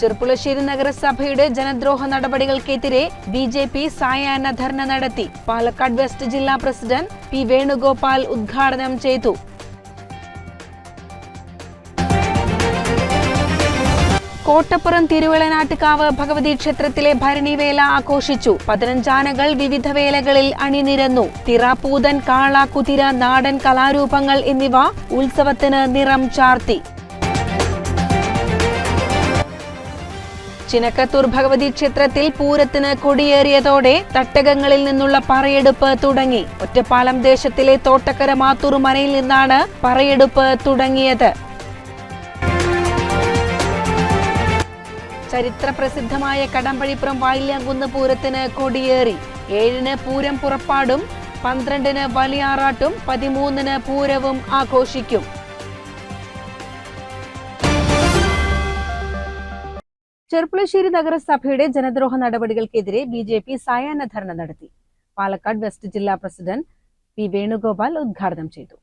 ചെറുപ്പുളശ്ശേരി നഗരസഭയുടെ ജനദ്രോഹ നടപടികൾക്കെതിരെ ബി ജെ പി സായാഹ്ന ധർണ നടത്തി. പാലക്കാട് വെസ്റ്റ് ജില്ലാ പ്രസിഡന്റ് പി വേണുഗോപാൽ ഉദ്ഘാടനം ചെയ്തു. കോട്ടപ്പുറം തിരുവിളനാട്ടുകാവ് ഭഗവതി ക്ഷേത്രത്തിലെ ഭരണിവേല ആഘോഷിച്ചു. പതിനഞ്ചാനകൾ വിവിധ വേലകളിൽ അണിനിരന്നു. തിറാപ്പൂതൻ കാള കുതിര നാടൻ കലാരൂപങ്ങൾ എന്നിവ ഉത്സവത്തിന് നിറം ചാർത്തി. ചിനക്കത്തൂർ ഭഗവതി ക്ഷേത്രത്തിൽ പൂരത്തിന് കൊടിയേറിയതോടെ തട്ടകങ്ങളിൽ നിന്നുള്ള പറയെടുപ്പ് തുടങ്ങി. ഒറ്റപ്പാലം ദേശത്തിലെ തോട്ടക്കര മാത്തൂർ മനയിൽ നിന്നാണ് പറയെടുപ്പ് തുടങ്ങിയത്. ചരിത്ര പ്രസിദ്ധമായ കടമ്പഴിപ്പുറം വായില്യാങ്കുന്ന് പൂരത്തിന് കൊടിയേറി. ഏഴിന് പൂരം പുറപ്പാടും പന്ത്രണ്ടിന് വലിയാറാട്ടും പതിമൂന്നിന് പൂരവും ആഘോഷിക്കും. ചെർപ്പുളശ്ശേരി നഗരസഭയുടെ ജനദ്രോഹ നടപടികൾക്കെതിരെ ബി ജെ പി സായാഹ്ന ധർണ നടത്തി. പാലക്കാട് വെസ്റ്റ് ജില്ലാ പ്രസിഡന്റ് പി വേണുഗോപാൽ ഉദ്ഘാടനം ചെയ്തു.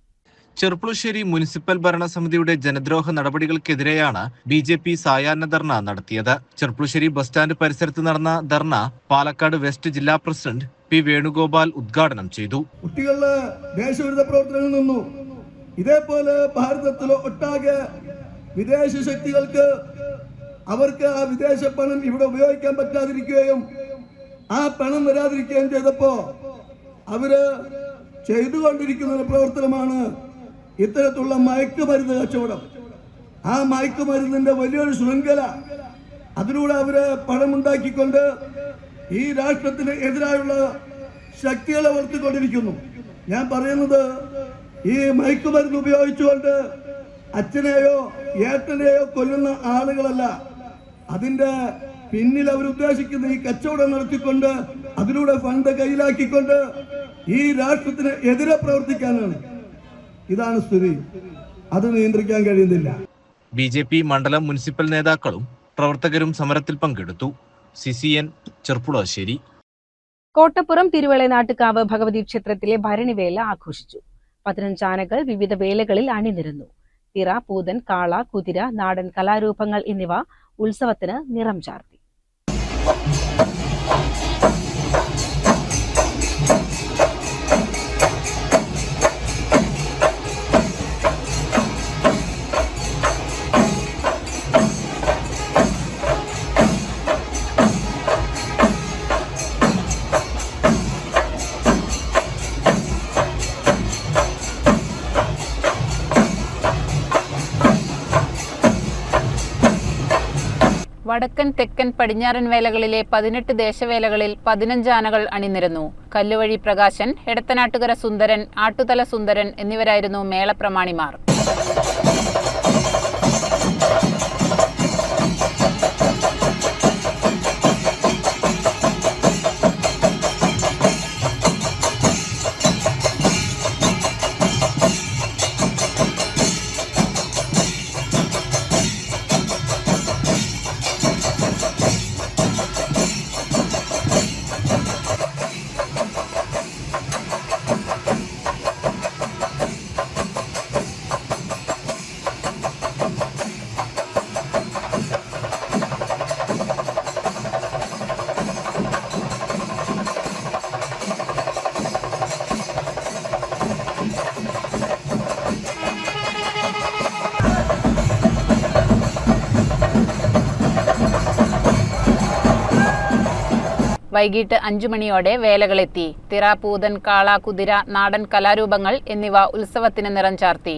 ചെറുപ്പുളശ്ശേരി മുനിസിപ്പൽ ഭരണസമിതിയുടെ ജനദ്രോഹ നടപടികൾക്കെതിരെയാണ് ബി ജെ പി സായാഹ്ന ധർണ നടത്തിയത്. ചെറുപ്പുളശ്ശേരി ബസ് സ്റ്റാൻഡ് പരിസരത്ത് നടന്ന ധർണ പാലക്കാട് വെസ്റ്റ് ജില്ലാ പ്രസിഡന്റ് പി വേണുഗോപാൽ ഉദ്ഘാടനം ചെയ്തു. കുട്ടികളുടെ ദേശവിരുദ്ധ പ്രവർത്തനങ്ങൾ നിന്നു ഇതേപോലെ ഭാരതത്തിലെ ഒട്ടാകെ വിദേശ ശക്തികൾക്ക് അവർക്ക് ആ വിദേശ പണം ഇവിടെ ഉപയോഗിക്കാൻ പറ്റാതിരിക്കുകയും ആ പണം വരാതിരിക്കുകയും ചെയ്തപ്പോ അവർ ചെയ്തുകൊണ്ടിരിക്കുന്ന ഒരു പ്രവർത്തനമാണ് ഇത്തരത്തിലുള്ള മയക്കുമരുന്ന് കച്ചവടം. ആ മയക്കുമരുന്നിന്റെ വലിയൊരു ശൃംഖല അതിലൂടെ അവർ പണമുണ്ടാക്കിക്കൊണ്ട് ഈ രാഷ്ട്രത്തിന് എതിരായുള്ള ശക്തികളെ വളർത്തിക്കൊണ്ടിരിക്കുന്നു. ഞാൻ പറയുന്നത് ഈ മയക്കുമരുന്ന് ഉപയോഗിച്ചുകൊണ്ട് അച്ഛനെയോ ഏട്ടനെയോ കൊല്ലുന്ന ആളുകളല്ല. അതിന്റെ പിന്നിൽ അവർ ഉദ്ദേശിക്കുന്ന ഈ കച്ചവടം നടത്തിക്കൊണ്ട് അതിലൂടെ ഫണ്ട് കയ്യിലാക്കിക്കൊണ്ട് ഈ രാഷ്ട്രത്തിന് എതിരെ പ്രവർത്തിക്കാനാണ്. ഇതാണ് സ്ഥിതി. അത് നിയന്ത്രിക്കാൻ കഴിയുന്നില്ല. ബി ജെ പി മണ്ഡലം മുനിസിപ്പൽ നേതാക്കളും പ്രവർത്തകരും സമരത്തിൽ പങ്കെടുത്തു. C C N Cherpulassery Kottappuram Thiruvalanattukavu Bhagavathi ക്ഷേത്രത്തിലെ ഭരണിവേല ആഘോഷിച്ചു. പതിനഞ്ചാനകൾ വിവിധ വേലകളിൽ അണിനിരന്നു. തിറ പൂതൻ കാള കുതിര നാടൻ കലാരൂപങ്ങൾ എന്നിവ ഉത്സവത്തിന് നിറം ചാർത്തി. വടക്കൻ തെക്കൻ പടിഞ്ഞാറൻ വേലകളിലെ പതിനെട്ട് ദേശവേലകളിൽ പതിനഞ്ച് ആനകൾ അണിനിരന്നു. കല്ലുവഴി പ്രകാശൻ എടത്തനാട്ടുകര സുന്ദരൻ ആട്ടുതല സുന്ദരൻ എന്നിവരായിരുന്നു മേളപ്രമാണിമാർ. വൈകിട്ട് അഞ്ചു മണിയോടെ വേലകളെത്തി. തിറ പൂതൻ കാള കുതിര നാടൻ കലാരൂപങ്ങൾ എന്നിവ ഉത്സവത്തിന് നിറം ചാർത്തി.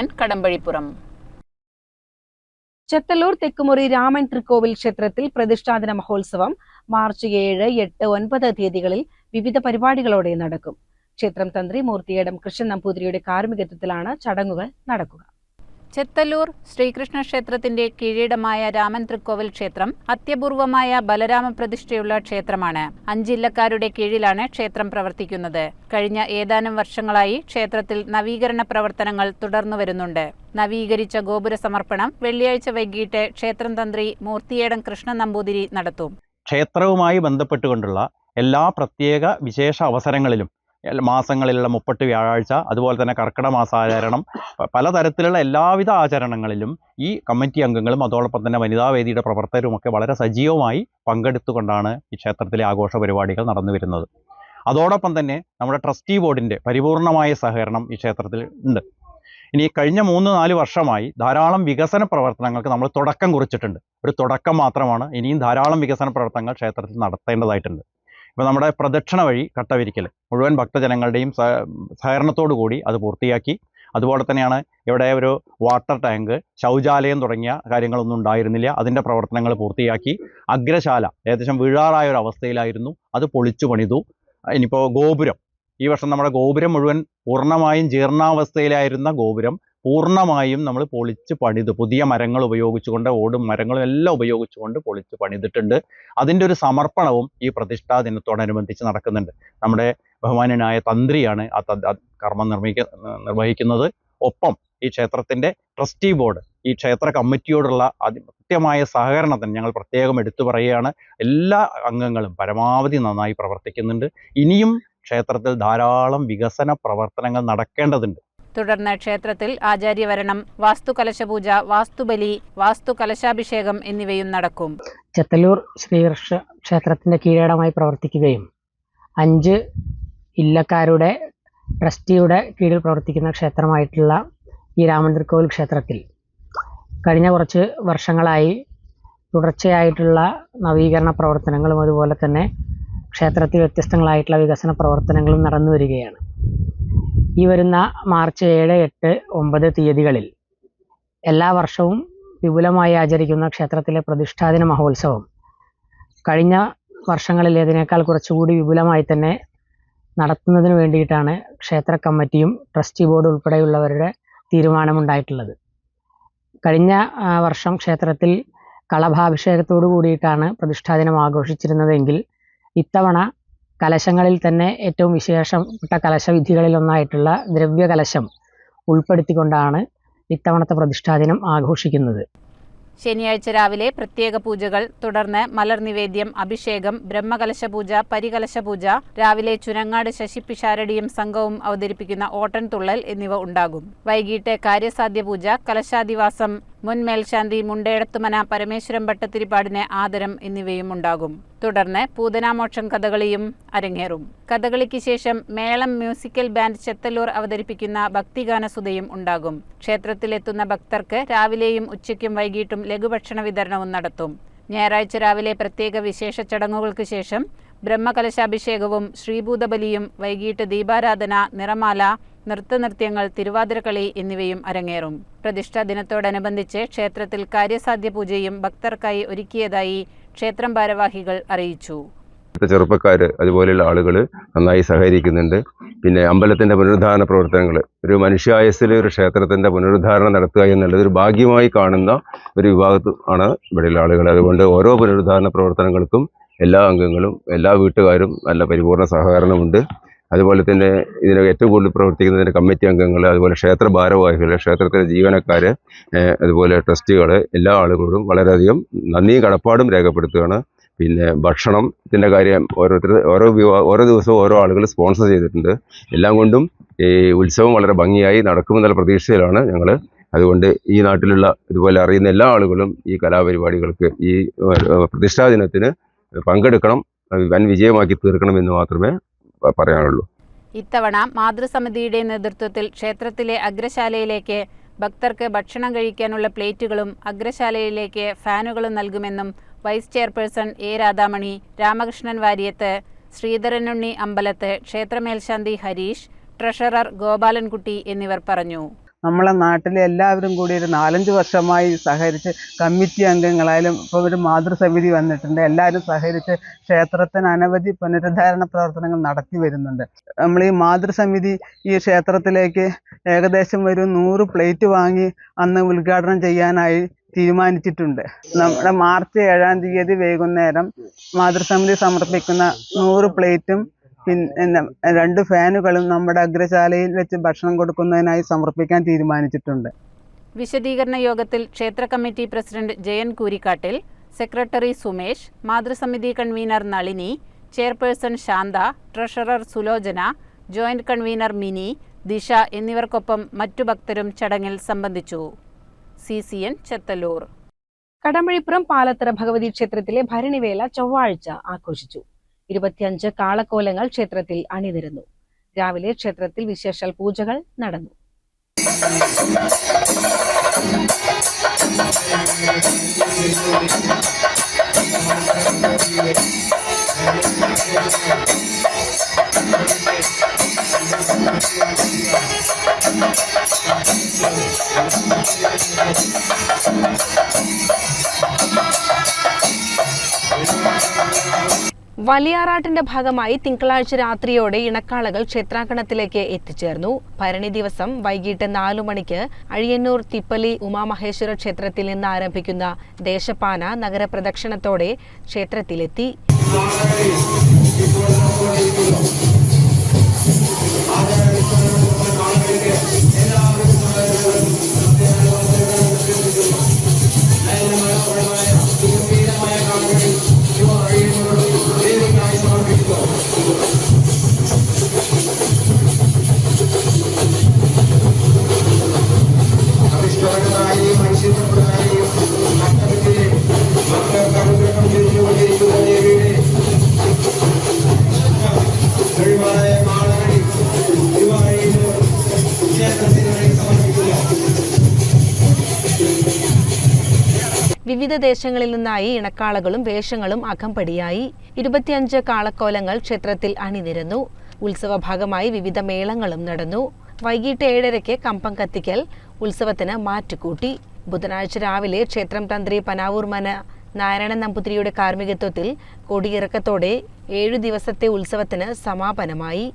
എൻ കടമ്പഴിപ്പുറം. ചെത്തല്ലൂർ തെക്കുമുറി രാമൻ തൃക്കോവിൽ ക്ഷേത്രത്തിൽ പ്രതിഷ്ഠാദിന മഹോത്സവം മാർച്ച് ഏഴ് എട്ട് ഒൻപത് തീയതികളിൽ വിവിധ പരിപാടികളോടെ നടക്കും. ക്ഷേത്രം തന്ത്രി മൂർത്തിയേടം കൃഷ്ണൻ നമ്പൂതിരിയുടെ കാർമ്മികത്വത്തിലാണ് ചടങ്ങുകൾ നടക്കുക. ചെത്തല്ലൂർ ശ്രീകൃഷ്ണ ക്ഷേത്രത്തിന്റെ കീഴീടമായ രാമൻ തൃക്കോവിൽ ക്ഷേത്രം അത്യപൂർവമായ ബലരാമ പ്രതിഷ്ഠയുള്ള ക്ഷേത്രമാണ്. അഞ്ചില്ലക്കാരുടെ കീഴിലാണ് ക്ഷേത്രം പ്രവർത്തിക്കുന്നത്. കഴിഞ്ഞ ഏതാനും വർഷങ്ങളായി ക്ഷേത്രത്തിൽ നവീകരണ പ്രവർത്തനങ്ങൾ തുടർന്നു വരുന്നുണ്ട്. നവീകരിച്ച ഗോപുര സമർപ്പണം വെള്ളിയാഴ്ച വൈകിട്ട് ക്ഷേത്രം തന്ത്രി മൂർത്തിയേടം കൃഷ്ണൻ നമ്പൂതിരി നടത്തും. ക്ഷേത്രവുമായി ബന്ധപ്പെട്ടുകൊണ്ടുള്ള എല്ലാ പ്രത്യേക വിശേഷ അവസരങ്ങളിലും മാസങ്ങളിലുള്ള മുപ്പട്ട് വ്യാഴാഴ്ച അതുപോലെ തന്നെ കർക്കിടക മാസാചരണം പലതരത്തിലുള്ള എല്ലാവിധ ആചരണങ്ങളിലും ഈ കമ്മിറ്റി അംഗങ്ങളും അതോടൊപ്പം തന്നെ വനിതാവേദിയുടെ പ്രവർത്തകരുമൊക്കെ വളരെ സജീവമായി പങ്കെടുത്തുകൊണ്ടാണ് ഈ ക്ഷേത്രത്തിലെ ആഘോഷ പരിപാടികൾ നടന്നു വരുന്നത്. അതോടൊപ്പം തന്നെ നമ്മുടെ ട്രസ്റ്റി ബോർഡിന്റെ പരിപൂർണമായ സഹകരണം ഈ ക്ഷേത്രത്തിൽ ഉണ്ട്. ഇനി കഴിഞ്ഞ മൂന്ന് നാല് വർഷമായി ധാരാളം വികസന പ്രവർത്തനങ്ങൾക്ക് നമ്മൾ തുടക്കം കുറിച്ചിട്ടുണ്ട്. ഒരു തുടക്കം മാത്രമാണ് ഇനിയും ധാരാളം വികസന പ്രവർത്തനങ്ങൾ ക്ഷേത്രത്തിൽ നടത്തേണ്ടതായിട്ടുണ്ട്. ഇപ്പോൾ നമ്മുടെ പ്രദക്ഷിണ വഴി കട്ടവിരിക്കൽ മുഴുവൻ ഭക്തജനങ്ങളുടെയും സഹ സഹകരണത്തോടു കൂടി അത് പൂർത്തിയാക്കി. അതുപോലെ തന്നെയാണ് ഇവിടെ ഒരു വാട്ടർ ടാങ്ക് ശൗചാലയം തുടങ്ങിയ കാര്യങ്ങളൊന്നും ഉണ്ടായിരുന്നില്ല. അതിന്റെ പ്രവർത്തനങ്ങൾ പൂർത്തിയാക്കി. അഗ്രശാല ഏകദേശം വീഴാറായ ഒരു അവസ്ഥയിലായിരുന്നു. അത് പൊളിച്ചു പണിതു. ഇനിയിപ്പോൾ ഗോപുരം. ഈ വർഷം നമ്മുടെ ഗോപുരം മുഴുവൻ പൂർണമായും ജീർണാവസ്ഥയിലായിരുന്ന ഗോപുരം പൂർണമായും നമ്മൾ പൊളിച്ച് പണിത് പുതിയ മരങ്ങൾ ഉപയോഗിച്ചുകൊണ്ട് ഓടും മരങ്ങളും എല്ലാം ഉപയോഗിച്ചുകൊണ്ട് പൊളിച്ച് പണിതിട്ടുണ്ട്. അതിന്റെ ഒരു സമർപ്പണവും ഈ പ്രതിഷ്ഠാ ദിനത്തോടനുബന്ധിച്ച് നടക്കുന്നുണ്ട്. നമ്മുടെ ബഹുമാനനായ തന്ത്രിയാണ് ആ കർമ്മം നിർമ്മിക്ക നിർവഹിക്കുന്നത്. ഒപ്പം ഈ ക്ഷേത്രത്തിന്റെ ട്രസ്റ്റി ബോർഡ് ഈ ക്ഷേത്ര കമ്മിറ്റിയോടുള്ള അതി കൃത്യമായ സഹകരണത്തിന് ഞങ്ങൾ പ്രത്യേകം എടുത്തു പറയുകയാണ്. എല്ലാ അംഗങ്ങളും പരമാവധി നന്നായി പ്രവർത്തിക്കുന്നുണ്ട്. ഇനിയും ക്ഷേത്രത്തിൽ ധാരാളം വികസന പ്രവർത്തനങ്ങൾ നടക്കേണ്ടതുണ്ട്. തുടർന്ന് ക്ഷേത്രത്തിൽ ആചാര്യവരണം വാസ്തുകലശപൂജ വാസ്തുബലി വാസ്തുകലശാഭിഷേകം എന്നിവയും നടക്കും. ചെത്തല്ലൂർ ശ്രീകൃഷ്ണ ക്ഷേത്രത്തിന്റെ കീഴടമായി പ്രവർത്തിക്കുകയും അഞ്ച് ഇല്ലക്കാരുടെ ട്രസ്റ്റിയുടെ കീഴിൽ പ്രവർത്തിക്കുന്ന ക്ഷേത്രമായിട്ടുള്ള ഈ രാമന്തൃക്കോവിൽ ക്ഷേത്രത്തിൽ കഴിഞ്ഞ കുറച്ച് വർഷങ്ങളായി തുടർച്ചയായിട്ടുള്ള നവീകരണ പ്രവർത്തനങ്ങളും അതുപോലെ തന്നെ ക്ഷേത്രത്തിൽ വ്യത്യസ്തങ്ങളായിട്ടുള്ള വികസന പ്രവർത്തനങ്ങളും നടന്നു വരികയാണ് ഈ വരുന്ന മാർച്ച് ഏഴ് എട്ട് ഒമ്പത് തീയതികളിൽ എല്ലാ വർഷവും വിപുലമായി ആചരിക്കുന്ന ക്ഷേത്രത്തിലെ പ്രതിഷ്ഠാദിന മഹോത്സവം. കഴിഞ്ഞ വർഷങ്ങളിലേതിനേക്കാൾ കുറച്ചുകൂടി വിപുലമായി തന്നെ നടത്തുന്നതിന് വേണ്ടിയിട്ടാണ് ക്ഷേത്ര കമ്മിറ്റിയും ട്രസ്റ്റി ബോർഡ് ഉൾപ്പെടെയുള്ളവരുടെ തീരുമാനമുണ്ടായിട്ടുള്ളത്. കഴിഞ്ഞ വർഷം ക്ഷേത്രത്തിൽ കളഭാഭിഷേകത്തോടു കൂടിയിട്ടാണ് പ്രതിഷ്ഠാദിനം ആഘോഷിച്ചിരുന്നതെങ്കിൽ ഇത്തവണ കലശങ്ങളിൽ തന്നെ ഏറ്റവും വിശേഷപ്പെട്ട കലശവിധികളിൽ ഒന്നായിട്ടുള്ള ദ്രവ്യകലശം ഉൾപ്പെടുത്തിക്കൊണ്ടാണ് ഇത്തവണത്തെ പ്രതിഷ്ഠാദിനം ആഘോഷിക്കുന്നത്. ശനിയാഴ്ച രാവിലെ പ്രത്യേക പൂജകൾ തുടർന്ന് മലർ നിവേദ്യം അഭിഷേകം ബ്രഹ്മകലശ പൂജ പരികലശ പൂജ രാവിലെ ചുരങ്ങാട് ശശി പിഷാരടിയും സംഘവും അവതരിപ്പിക്കുന്ന ഓട്ടൻ തുള്ളൽ എന്നിവ ഉണ്ടാകും. വൈകിട്ട് കാര്യസാധ്യ പൂജ കലശാദിവാസം മുൻ മേൽശാന്തി മുണ്ടേടത്തുമന പരമേശ്വരം ഭട്ടത്തിരിപ്പാടിന് ആദരം എന്നിവയും ഉണ്ടാകും തുടർന്ന് പൂതനാമോക്ഷം കഥകളിയും അരങ്ങേറും. കഥകളിക്ക് ശേഷം മേളം മ്യൂസിക്കൽ ബാൻഡ് ചെത്തല്ലൂർ അവതരിപ്പിക്കുന്ന ഭക്തിഗാനസുതയും ഉണ്ടാകും. ക്ഷേത്രത്തിലെത്തുന്ന ഭക്തർക്ക് രാവിലെയും ഉച്ചയ്ക്കും വൈകിട്ടും ലഘുഭക്ഷണ വിതരണവും നടത്തും. ഞായറാഴ്ച രാവിലെ പ്രത്യേക വിശേഷ ചടങ്ങുകൾക്ക് ശേഷം ബ്രഹ്മകലശാഭിഷേകവും ശ്രീഭൂതബലിയും വൈകിട്ട് ദീപാരാധന നിറമാല നൃത്തനൃത്യങ്ങൾ തിരുവാതിരക്കളി എന്നിവയും അരങ്ങേറും. പ്രതിഷ്ഠാ ദിനത്തോടനുബന്ധിച്ച് ക്ഷേത്രത്തിൽ കാര്യസാധ്യ പൂജയും ഭക്തർക്കായി ഒരുക്കിയതായി ക്ഷേത്രം ഭാരവാഹികൾ അറിയിച്ചു. ചെറുപ്പക്കാർ അതുപോലെയുള്ള ആളുകൾ നന്നായി സഹകരിക്കുന്നുണ്ട്. പിന്നെ അമ്പലത്തിന്റെ പുനരുദ്ധാരണ പ്രവർത്തനങ്ങൾ ഒരു മനുഷ്യായസ്സിൽ ഒരു ക്ഷേത്രത്തിന്റെ പുനരുദ്ധാരണം നടത്തുക എന്നുള്ളത് ഒരു ഭാഗ്യമായി കാണുന്ന ഒരു വിഭാഗത്ത് ആണ് ഇവിടെയുള്ള ആളുകൾ അതുകൊണ്ട് ഓരോ പുനരുദ്ധാരണ പ്രവർത്തനങ്ങൾക്കും എല്ലാ അംഗങ്ങളും എല്ലാ വീട്ടുകാരും നല്ല പരിപൂർണ സഹകരണമുണ്ട്. അതുപോലെ തന്നെ ഇതിന് ഏറ്റവും കൂടുതൽ പ്രവർത്തിക്കുന്നതിന്റെ കമ്മിറ്റി അംഗങ്ങൾ അതുപോലെ ക്ഷേത്ര ഭാരവാഹികൾ ക്ഷേത്രത്തിലെ ജീവനക്കാർ അതുപോലെ ട്രസ്റ്റികൾ എല്ലാ ആളുകളോടും വളരെയധികം നന്ദിയും കടപ്പാടും രേഖപ്പെടുത്തുകയാണ്. പിന്നെ ഭക്ഷണത്തിന്റെ കാര്യം ഓരോരുത്തർ ഓരോ ഓരോ ദിവസവും ഓരോ ആളുകൾ സ്പോൺസർ ചെയ്തിട്ടുണ്ട്. എല്ലാം കൊണ്ടും ഈ ഉത്സവം വളരെ ഭംഗിയായി നടക്കുമെന്നുള്ള പ്രതീക്ഷയിലാണ് ഞങ്ങൾ. അതുകൊണ്ട് ഈ നാട്ടിലുള്ള ഇതുപോലെ അറിയുന്ന എല്ലാ ആളുകളും ഈ കലാപരിപാടികൾക്ക് ഈ പ്രതിഷ്ഠാ ദിനത്തിന് പങ്കെടുക്കണം വൻ വിജയമാക്കി തീർക്കണമെന്ന് മാത്രമേ പറയാനുള്ളൂ. ഇത്തവണ മാതൃസമിതിയുടെ നേതൃത്വത്തിൽ ക്ഷേത്രത്തിലെ അഗ്രശാലയിലേക്ക് ഭക്തർക്ക് ഭക്ഷണം കഴിക്കാനുള്ള പ്ലേറ്റുകളും അഗ്രശാലയിലേക്ക് ഫാനുകളും നൽകുമെന്നും vice chairperson A Radhamani Ramakrishnan Variyath Sreedharanunni Ambalath ക്ഷേത്രമേൽശാന്തി Harish treasurer Gopalankutty എന്നിവർ പറഞ്ഞു. നമ്മളെ നാട്ടിലെ എല്ലാവരും കൂടി ഒരു നാലഞ്ച് വർഷമായി സഹകരിച്ച് കമ്മിറ്റി അംഗങ്ങളായാലും ഇപ്പോൾ ഒരു മാതൃസമിതി വന്നിട്ടുണ്ട്. എല്ലാവരും സഹകരിച്ച് ക്ഷേത്രത്തിന് അനവധി പുനരുദ്ധാരണ പ്രവർത്തനങ്ങൾ നടത്തി വരുന്നുണ്ട്. നമ്മൾ ഈ മാതൃസമിതി ഈ ക്ഷേത്രത്തിലേക്ക് ഏകദേശം ഒരു നൂറ് പ്ലേറ്റ് വാങ്ങി അന്ന് ഉദ്ഘാടനം ചെയ്യാനായി തീരുമാനിച്ചിട്ടുണ്ട്. നമ്മുടെ മാർച്ച് ഏഴാം തീയതി വൈകുന്നേരം മാതൃസമിതി സമർപ്പിക്കുന്ന നൂറ് പ്ലേറ്റും പിന്നെ രണ്ട് ഫാനുകളും നമ്മുടെ അഗ്രശാലയിൽ വെച്ച് ഭക്ഷണം കൊടുക്കുന്നതിനായി സമർപ്പിക്കാൻ തീരുമാനിച്ചിട്ടുണ്ട്. വിശദീകരണ യോഗത്തിൽ ക്ഷേത്ര committee president Jayan Koorikkattil secretary Sumesh മാതൃസമിതി convener Nalini chairperson Shantha treasurer Sulochana joint convener Mini Disha എന്നിവർക്കൊപ്പം മറ്റു ഭക്തരും ചടങ്ങിൽ സംബന്ധിച്ചു. C C N Chethallur. Kadambazhipuram Palathara Bhagavathi ക്ഷേത്രത്തിലെ ഭരണിവേല ചൊവ്വാഴ്ച ആഘോഷിച്ചു. ഇരുപത്തിയഞ്ച് കാളക്കോലങ്ങൾ ക്ഷേത്രത്തിൽ അണിനിരുന്നു. രാവിലെ ക്ഷേത്രത്തിൽ വിശേഷാൽ പൂജകൾ നടന്നു. വലിയാറാട്ടിന്റെ ഭാഗമായി തിങ്കളാഴ്ച രാത്രിയോടെ ഇണക്കാളകൾ ക്ഷേത്രാങ്കണത്തിലേക്ക് എത്തിച്ചേർന്നു. ഭരണി ദിവസം വൈകിട്ട് നാലു മണിക്ക് അഴിയന്നൂർ തിപ്പലി ഉമാമഹേശ്വര ക്ഷേത്രത്തിൽ നിന്ന് ആരംഭിക്കുന്ന ദേശപാന നഗരപ്രദക്ഷിണത്തോടെ ക്ഷേത്രത്തിലെത്തി. വിവിധ ദേശങ്ങളിൽ നിന്നായി ഇണക്കാളകളും വേഷങ്ങളും അകമ്പടിയായി. ഇരുപത്തിയഞ്ച് കാളക്കോലങ്ങൾ ക്ഷേത്രത്തിൽ അണിനിരന്നു. ഉത്സവ ഭാഗമായി വിവിധ മേളങ്ങളും നടന്നു. വൈകിട്ട് ഏഴരയ്ക്ക് കമ്പം കത്തിക്കൽ ഉത്സവത്തിന് മാറ്റുകൂട്ടി. ബുധനാഴ്ച രാവിലെ ക്ഷേത്രം തന്ത്രി പനാവൂർ മന നാരായണൻ നമ്പൂതിരിയുടെ കാർമ്മികത്വത്തിൽ കൊടിയിറക്കത്തോടെ ഏഴു ദിവസത്തെ ഉത്സവത്തിന് സമാപനമായി.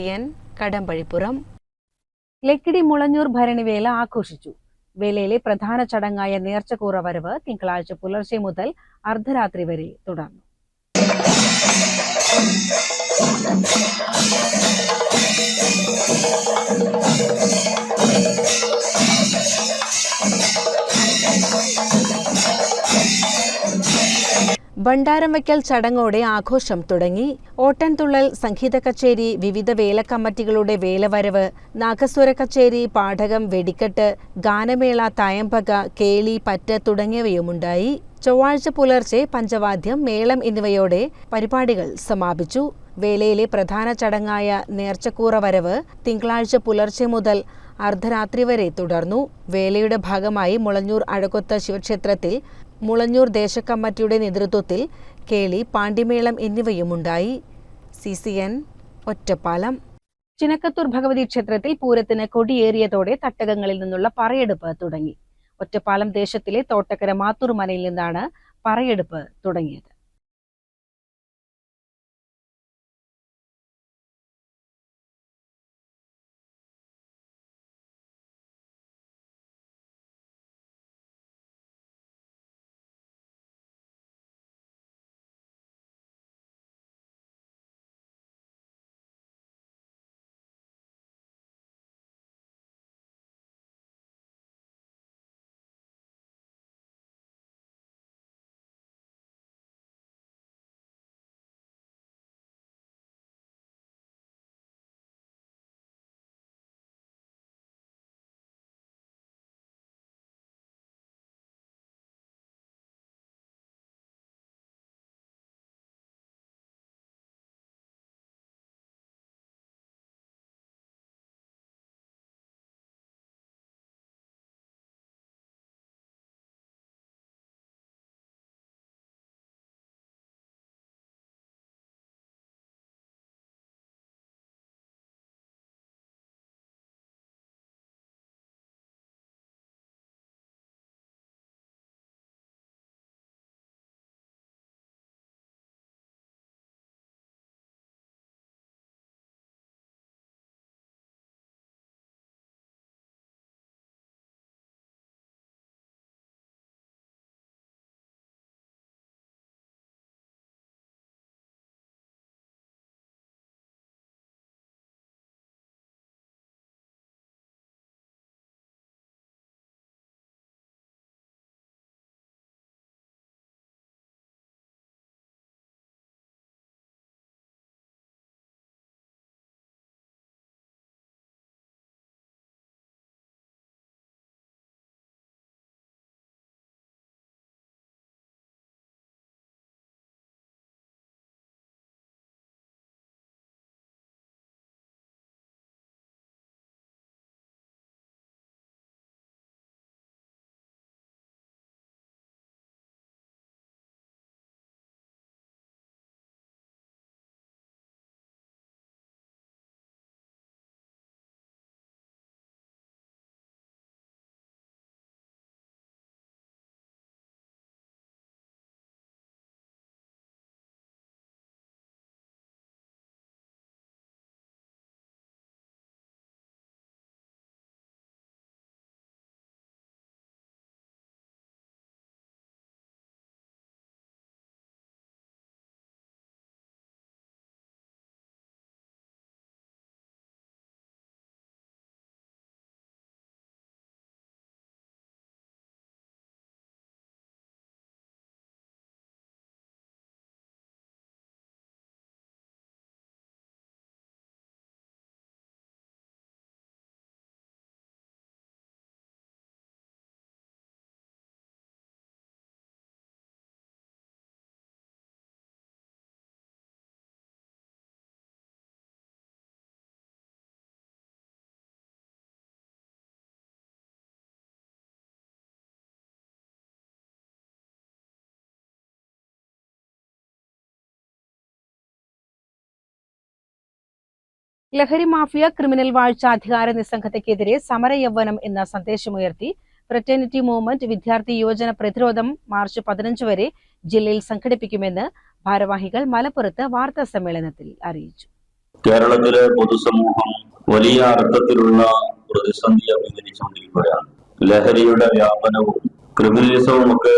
C N Kadambazhipuram. Lakkidi Mulanjoor Bharanivela ആഘോഷിച്ചു. വേലയിലെ പ്രധാന ചടങ്ങായ നേർച്ചക്കൂറ വരവ് തിങ്കളാഴ്ച പുലർച്ചെ മുതൽ അർദ്ധരാത്രി വരെ തുടർന്നു. ഭണ്ഡാരം വയ്ക്കൽ ചടങ്ങോടെ ആഘോഷം തുടങ്ങി. ഓട്ടൻതുള്ളൽ സംഗീത കച്ചേരി വിവിധ വേല കമ്മിറ്റികളുടെ വേലവരവ് നാഗസ്വര കച്ചേരി പാഠകം വെടിക്കെട്ട് ഗാനമേള തായമ്പക കേളി പറ്റ് തുടങ്ങിയവയുമുണ്ടായി. ചൊവ്വാഴ്ച പുലർച്ചെ പഞ്ചവാദ്യം മേളം എന്നിവയോടെ പരിപാടികൾ സമാപിച്ചു. വേലയിലെ പ്രധാന ചടങ്ങായ നേർച്ചക്കൂറ വരവ് തിങ്കളാഴ്ച പുലർച്ചെ മുതൽ അർദ്ധരാത്രി വരെ തുടർന്നു. വേലയുടെ ഭാഗമായി മുളഞ്ഞൂർ അഴകൊത്ത ശിവക്ഷേത്രത്തിൽ മുളഞ്ഞൂർ ദേശക്കമ്മിറ്റിയുടെ നേതൃത്വത്തിൽ കേളി പാണ്ടിമേളം എന്നിവയുമുണ്ടായി. C C N Ottapalam. Chinakkathoor Bhagavathi ക്ഷേത്രത്തിൽ പൂരത്തിന് കൊടിയേറിയതോടെ തട്ടകങ്ങളിൽ നിന്നുള്ള പറയെടുപ്പ് തുടങ്ങി. ഒറ്റപ്പാലം ദേശത്തിലെ തോട്ടക്കര മാത്തൂർ മനയിൽ നിന്നാണ് പറയെടുപ്പ് തുടങ്ങിയത്. ലഹരി മാഫിയ ക്രിമിനൽ വാഴ്ച അധികാര നിസ്സംഗതയ്ക്കെതിരെ സമരയൗവനം എന്ന സന്ദേശമുയർത്തി ഫ്രറ്റേണിറ്റി മൂവ്മെന്റ് വിദ്യാർത്ഥി യുവജന പ്രതിരോധം മാർച്ച് പതിനഞ്ച് വരെ ജില്ലയിൽ സംഘടിപ്പിക്കുമെന്ന് ഭാരവാഹികൾ മലപ്പുറത്ത് വാർത്താ സമ്മേളനത്തിൽ അറിയിച്ചു. കേരളത്തിലെ പൊതുസമൂഹം വലിയ അർത്ഥത്തിലുള്ള പ്രതിസന്ധി അഭിമുഖീകരിച്ചുകൊണ്ടിരിക്കുകയാണ്. ലഹരിയുടെ വ്യാപനവും ക്രിമിനലിസവും ഒക്കെ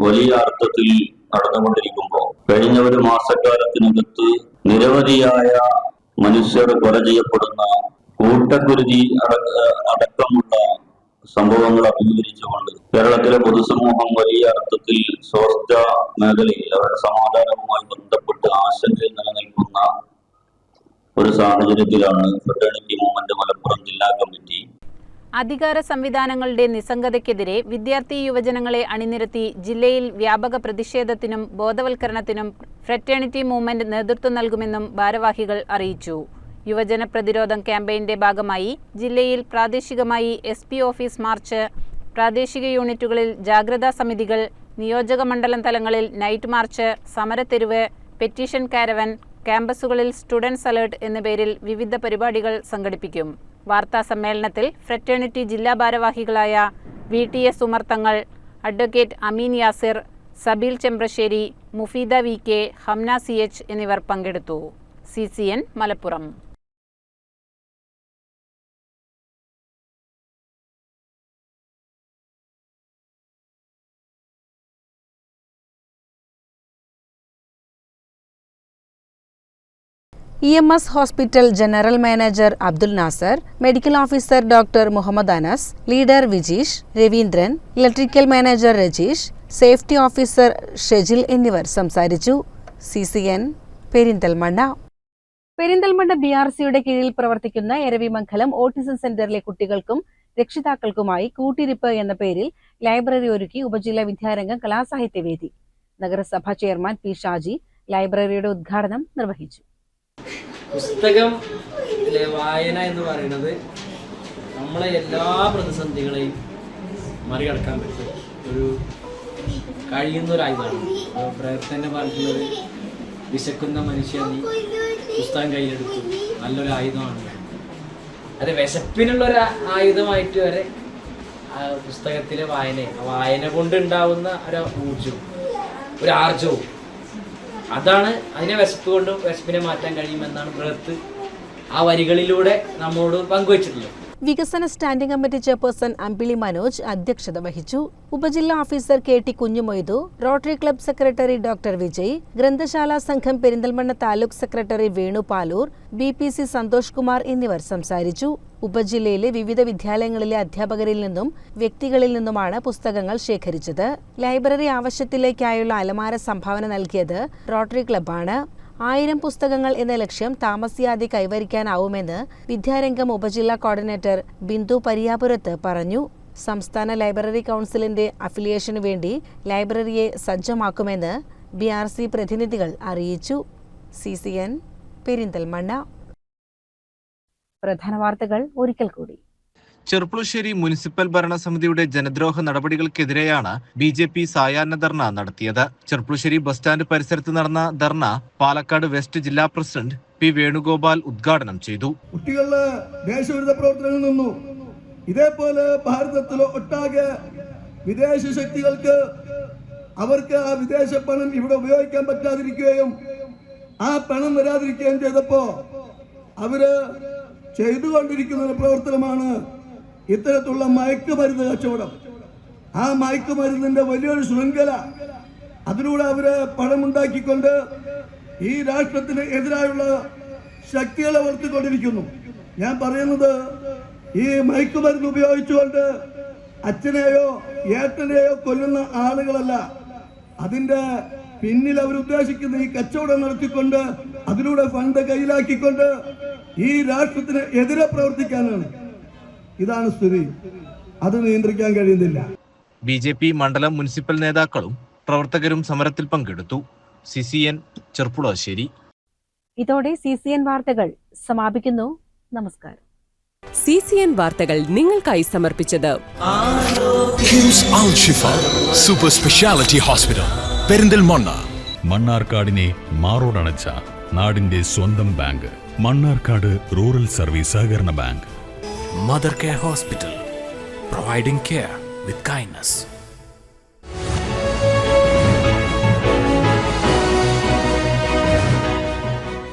വലിയ അർത്ഥത്തിൽ നടന്നുകൊണ്ടിരിക്കുമ്പോൾ കഴിഞ്ഞ ഒരു മാസക്കാലത്തിനകത്ത് നിരവധിയായ മനുഷ്യർ കൊല ചെയ്യപ്പെടുന്ന കൂട്ടക്കുരുതി അടക്കമുള്ള സംഭവങ്ങൾ അഭിമുഖീകരിച്ചുകൊണ്ട് കേരളത്തിലെ പൊതുസമൂഹം വലിയ അർത്ഥത്തിൽ സ്വസ്ഥ മേഖലയിൽ അവരുടെ സമാധാനവുമായി ബന്ധപ്പെട്ട് ആശങ്കയിൽ നിലനിൽക്കുന്ന ഒരു സാഹചര്യത്തിലാണ് ഫ്രട്ടേണിറ്റി മൂവ്മെന്റ് മലപ്പുറം ജില്ലാ കമ്മിറ്റി അധികാര സംവിധാനങ്ങളുടെ നിസ്സംഗതയ്ക്കെതിരെ വിദ്യാർത്ഥി യുവജനങ്ങളെ അണിനിരത്തി ജില്ലയിൽ വ്യാപക പ്രതിഷേധത്തിനും ബോധവൽക്കരണത്തിനും ഫ്രറ്റേണിറ്റി മൂവ്മെന്റ് നേതൃത്വം നൽകുമെന്നും ഭാരവാഹികൾ അറിയിച്ചു. യുവജന പ്രതിരോധം ക്യാമ്പയിന്റെ ഭാഗമായി ജില്ലയിൽ പ്രാദേശികമായി എസ് ഓഫീസ് മാർച്ച് പ്രാദേശിക യൂണിറ്റുകളിൽ ജാഗ്രതാ സമിതികൾ നിയോജക മണ്ഡലം തലങ്ങളിൽ നൈറ്റ് മാർച്ച് സമരത്തെരുവ് പെറ്റീഷൻ കാരവൻ ക്യാമ്പസുകളിൽ സ്റ്റുഡൻസ് അലേർട്ട് എന്ന പേരിൽ വിവിധ പരിപാടികൾ സംഘടിപ്പിക്കും. വാർത്താ സമ്മേളനത്തിൽ ഫ്രറ്റേണിറ്റി ജില്ലാ ഭാരവാഹികളായ V T S Umarthangal Thangal advocate Ameen Yasir Sabeel Chembrassery Mufeeda V K Hamna C H എന്നിവർ പങ്കെടുത്തു. C C N Malappuram. E M S hospital general manager Abdul Nasar medical officer doctor Muhammad Anas leader Vijeesh Raveendran electrical manager Rajeesh safety officer Shejil എന്നിവർ സംസാരിച്ചു. C C N Perinthalmanna. Perinthalmanna B R സിയുടെ കീഴിൽ പ്രവർത്തിക്കുന്ന Eravimangalam autism സെന്ററിലെ കുട്ടികൾക്കും രക്ഷിതാക്കൾക്കുമായി കൂട്ടിരിപ്പ് എന്ന പേരിൽ library ഒരുക്കി ഉപജില്ലാ വിദ്യാരംഗം കലാസാഹിത്യവേദി. നഗരസഭാ ചെയർമാൻ പി ഷാജി ലൈബ്രറിയുടെ ഉദ്ഘാടനം നിർവഹിച്ചു. പുസ്തകം അല്ലെ വായന എന്ന് പറയുന്നത് നമ്മളെ എല്ലാ പ്രതിസന്ധികളെയും മറികടക്കാൻ പറ്റും ഒരു കഴിയുന്ന ഒരു ആയുധമാണ് തന്നെ പറഞ്ഞിട്ടുള്ളത് വിശക്കുന്ന മനുഷ്യ നീ പുസ്തകം കയ്യിലെടുത്തു. നല്ലൊരു ആയുധമാണ് അത് വിശപ്പിനുള്ള ഒരു ആയുധമായിട്ട് വരെ പുസ്തകത്തിലെ വായന വായന കൊണ്ട് ഉണ്ടാവുന്ന ഒരു ഊർജവും ഒരു ആർജവും അതാണ് അതിനെ വിശപ്പ് കൊണ്ട് വിശപ്പിനെ മാറ്റാൻ കഴിയുമെന്നാണ് ബ്രത്ത് ആ വരികളിലൂടെ നമ്മോട് പങ്കുവച്ചിട്ടുള്ളത്. വികസന standing committee chairperson Ambili Manoj അധ്യക്ഷത വഹിച്ചു. ഉപജില്ലാ officer K T Kunjumoydu rotary club secretary doctor Vijay ഗ്രന്ഥശാല സംഘം Perinthalmanna taluk secretary Venu Palur B P C Santhosh Kumar എന്നിവർ സംസാരിച്ചു. ഉപജില്ലയിലെ വിവിധ വിദ്യാലയങ്ങളിലെ അധ്യാപകരിൽ നിന്നും വ്യക്തികളിൽ നിന്നുമാണ് പുസ്തകങ്ങൾ ശേഖരിച്ചത്. ലൈബ്രറി ആവശ്യത്തിലേക്കായുള്ള അലമാര സംഭാവന നൽകിയത് റോട്ടറി ക്ലബ്ബാണ് ആയിരം പുസ്തകങ്ങൾ എന്ന ലക്ഷ്യം താമസിയാതെ കൈവരിക്കാനാവുമെന്ന് വിദ്യാരംഗം ഉപജില്ലാ കോർഡിനേറ്റർ ബിന്ദു പരിയാപുരത്ത് പറഞ്ഞു. സംസ്ഥാന ലൈബ്രറി കൗൺസിലിന്റെ അഫിലിയേഷനു വേണ്ടി ലൈബ്രറിയെ സജ്ജമാക്കുമെന്ന് ബി ആർ സി പ്രതിനിധികൾ അറിയിച്ചു. C C N Perinthalmanna. പ്രധാന വാർത്തകൾ ഒരിക്കൽ കൂടി. ചെർപ്പുളശ്ശേരി മുനിസിപ്പൽ ഭരണസമിതിയുടെ ജനദ്രോഹ നടപടികൾക്കെതിരെയാണ് ബി ജെ പി സായാഹ്ന ധർണ നടത്തിയത്. ചെർപ്പുളശ്ശേരി ബസ് സ്റ്റാൻഡ് പരിസരത്ത് നടന്ന ധർണ പാലക്കാട് വെസ്റ്റ് ജില്ലാ പ്രസിഡന്റ് പി വേണുഗോപാൽ ഉദ്ഘാടനം ചെയ്തു. നിന്നു ഇതേപോലെ ഭാരതത്തിലെ ഒട്ടാകെ വിദേശ ശക്തികൾക്ക് അവർക്ക് ആ വിദേശ പണം ഇവിടെ ഉപയോഗിക്കാൻ പറ്റാതിരിക്കുകയും ആ പണം വരാതിരിക്കുകയും ചെയ്തപ്പോ അവർ ചെയ്തുകൊണ്ടിരിക്കുന്ന ഒരു പ്രവർത്തനമാണ് ഇത്തരത്തിലുള്ള മയക്കുമരുന്ന് കച്ചവടം. ആ മയക്കുമരുന്നിന്റെ വലിയൊരു ശൃംഖല. അതിലൂടെ അവർ പണമുണ്ടാക്കിക്കൊണ്ട് ഈ രാഷ്ട്രത്തിന് എതിരായുള്ള ശക്തികളെ വളർത്തിക്കൊണ്ടിരിക്കുന്നു. ഞാൻ പറയുന്നത് ഈ മയക്കുമരുന്ന് ഉപയോഗിച്ചുകൊണ്ട് അച്ഛനെയോ ഏട്ടനെയോ കൊല്ലുന്ന ആളുകളല്ല. അതിന്റെ പിന്നിൽ അവർ ഉദ്ദേശിക്കുന്ന ഈ കച്ചവടം നടത്തിക്കൊണ്ട് അതിലൂടെ ഫണ്ട് കയ്യിലാക്കിക്കൊണ്ട് ഈ രാഷ്ട്രത്തിന് എതിരെ പ്രവർത്തിക്കാനാണ്. ഇതാണ് സ്ഥിതി. അത് നിയന്ത്രിക്കാൻ കഴിയുന്നില്ല. ബി ജെ പി മണ്ഡലം മുനിസിപ്പൽ നേതാക്കളും പ്രവർത്തകരും സമരത്തിൽ പങ്കെടുത്തു. C C N Cherpulassery. ഇതോടെ സി സി എൻ വാർത്തകൾ സമാപിക്കുന്നു. നമസ്കാരം. സി സി എൻ വാർത്തകൾ നിങ്ങൾക്കായി സമർപ്പിച്ചത് സൂപ്പർ സ്പെഷ്യാലിറ്റി ഹോസ്പിറ്റൽ പെരിന്തൽമണ്ണ മണ്ണാർക്കാടിനെ മാറോടണച്ച നാടിന്റെ സ്വന്തം ബാങ്ക് മണ്ണാർക്കാട് റൂറൽ സർവീസ് സഹകരണ bank. Mother Care Hospital, providing care with kindness.